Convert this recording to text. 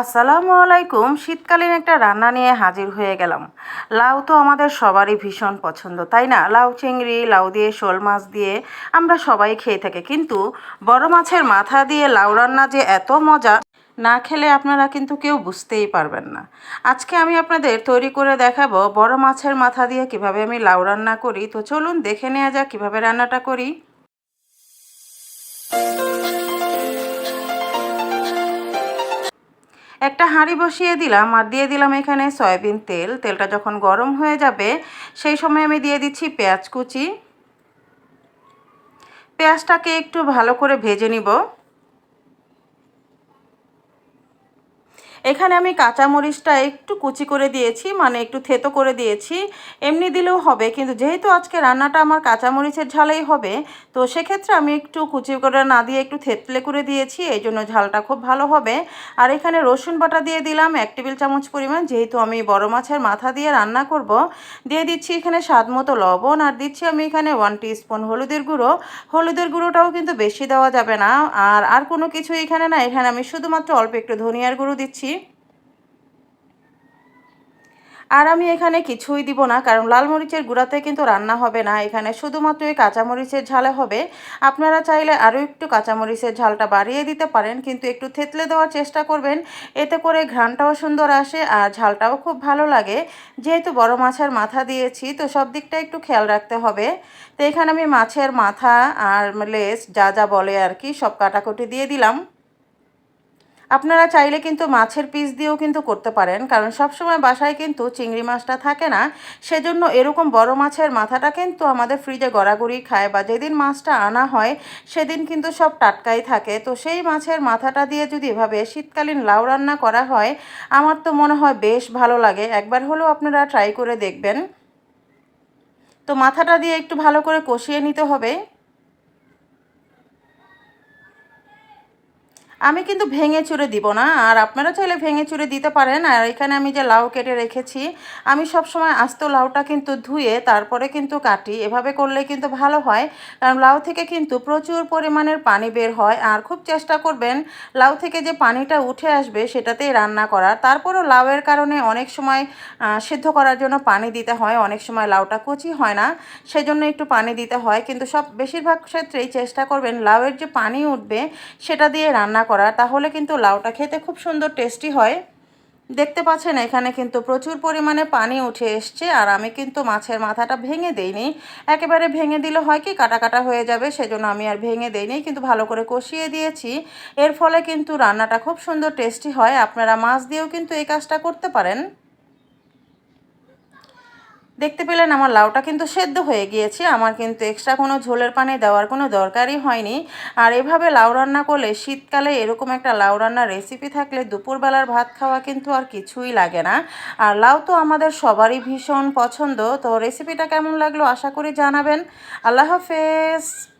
আসসালামু আলাইকুম। শীতকালীন একটা রান্না নিয়ে হাজির হয়ে গেলাম। লাউ তো আমাদের সবারই ভীষণ পছন্দ, তাই না? লাউ চিংড়ি, লাউ দিয়ে শোল মাছ দিয়ে আমরা সবাই খেয়ে থাকি। কিন্তু বড় মাছের মাথা দিয়ে লাউ রান্না যে এত মজা, না খেলে আপনারা কিন্তু কেউ বুঝতেই পারবেন না। আজকে আমি আপনাদের তৈরি করে দেখাবো বড় মাছের মাথা দিয়ে কীভাবে আমি লাউ রান্না করি। তো চলুন দেখে নেওয়া যাক কীভাবে রান্নাটা করি। একটা হাঁড়ি বসিয়ে দিলাম আর দিয়ে দিলাম এখানে সয়াবিন তেল। তেলটা যখন গরম হয়ে যাবে, সেই সময় আমি দিয়ে দিচ্ছি পেঁয়াজ কুচি। পেঁয়াজটাকে একটু ভালো করে ভেজে নিব। এখানে আমি কাঁচামরিচটা একটু কুচি করে দিয়েছি মানে একটু থেতো করে দিয়েছি। এমনি দিলেও হবে, কিন্তু যেহেতু আজকে রান্নাটা আমার কাঁচামরিচের ঝালেই হবে, তো সেক্ষেত্রে আমি একটু কুচি করে না দিয়ে একটু থেতলে করে দিয়েছি, এই জন্য ঝালটা খুব ভালো হবে। আর এখানে রসুন বাটা দিয়ে দিলাম, এক টেবিল চামচ পরিমাণ, যেহেতু আমি বড় মাছের মাথা দিয়ে রান্না করব। দিয়ে দিচ্ছি এখানে স্বাদ মতো লবণ, আর দিচ্ছি আমি এখানে ওয়ান স্পুন হলুদের গুঁড়ো। হলুদের গুঁড়োটাও কিন্তু বেশি দেওয়া যাবে না, আর আর কোনো কিছু এখানে না, এখানে আমি শুধুমাত্র অল্প একটু ধনিয়ার গুঁড়ো দিচ্ছি। আর আমি এখানে কিছুই দিব না, কারণ লাল মরিচের গুঁড়াতে কিন্তু রান্না হবে না। এখানে শুধুমাত্র এই কাঁচামরিচের ঝালে হবে। আপনারা চাইলে আরও একটু কাঁচামরিচের ঝালটা বাড়িয়ে দিতে পারেন, কিন্তু একটু থেতলে দেওয়ার চেষ্টা করবেন। এতে করে ঘ্রানটাও সুন্দর আসে আর ঝালটাও খুব ভালো লাগে। যেহেতু বড় মাছের মাথা দিয়েছি, তো সব দিকটা একটু খেয়াল রাখতে হবে। তো এখানে আমি মাছের মাথা আর লেস যা যা বলে আর কি, সব কাটাকুটি দিয়ে দিলাম। আপনারা চাইলে কিন্তু মাছের পিস দিয়েও কিন্তু করতে পারেন, কারণ সবসময় বাসায় কিন্তু চিংড়ি মাছটা থাকে না। সেজন্য এরকম বড় মাছের মাথাটা কিন্তু আমাদের ফ্রিজে গড়াগড়ি খায় বা যেদিন মাছটা আনা হয়, সেদিন কিন্তু সব টাটকাই থাকে। তো সেই মাছের মাথাটা দিয়ে যদি এভাবে শীতকালীন লাউ রান্না করা হয়, আমার তো মনে হয় বেশ ভালো লাগে। একবার হলেও আপনারা ট্রাই করে দেখবেন। তো মাথাটা দিয়ে একটু ভালো করে কষিয়ে নিতে হবে। আমি কিন্তু ভেঙে চুরে দিব না, আর আপনারা চাইলে ভেঙে চুরে দিতে পারেন। আর এখানে আমি যে লাউ কেটে রেখেছি, আমি সব সময় আস্ত লাউটা কিন্তু ধুয়ে তারপরে কিন্তু কাটি। এভাবে করলে কিন্তু ভালো হয়, কারণ লাউ থেকে কিন্তু প্রচুর পরিমাণের পানি বের হয়। আর খুব চেষ্টা করবেন লাউ থেকে যে পানিটা উঠে আসবে, সেটাতেই রান্না করার। তারপরও লাউয়ের কারণে অনেক সময় সিদ্ধ করার জন্য পানি দিতে হয়। অনেক সময় লাউটা কুচি হয় না, সেজন্য একটু পানি দিতে হয়। কিন্তু সব, বেশিরভাগ ক্ষেত্রেই চেষ্টা করবেন লাউয়ের যে পানি উঠবে, সেটা দিয়ে রান্না করা, তাহলে কিন্তু লাউটা খেতে খুব সুন্দর টেস্টি হয়। দেখতে পাচ্ছেন, এখানে কিন্তু প্রচুর পরিমাণে পানি উঠে এসছে, আর আমি কিন্তু মাছের মাথাটা ভেঙে দেইনি। একেবারে ভেঙে দিলে হয় কি, কাটা কাটা হয়ে যাবে, সেজন্য আমি আর ভেঙে দেইনি, কিন্তু ভালো করে কষিয়ে দিয়েছি। এর ফলে কিন্তু রান্নাটা খুব সুন্দর টেস্টি হয়, আপনারা মাছ দিয়েও কিন্তু এই কাজটা করতে পারেন। দেখতে পেলেন আমার লাউটা কিন্তু সেদ্ধ হয়ে গিয়েছে। আমার কিন্তু এক্সট্রা কোনো ঝোলের পানি দেওয়ার কোনো দরকারই হয়নি। আর এভাবে লাউ রান্না করলে শীতকালে এরকম একটা লাউ রান্নার রেসিপি থাকলে দুপুরবেলার ভাত খাওয়া কিন্তু আর কিছুই লাগে না। আর লাউ তো আমাদের সবারই ভীষণ পছন্দ। তো রেসিপিটা কেমন লাগল আশা করি জানাবেন। আল্লাহ হাফেজ।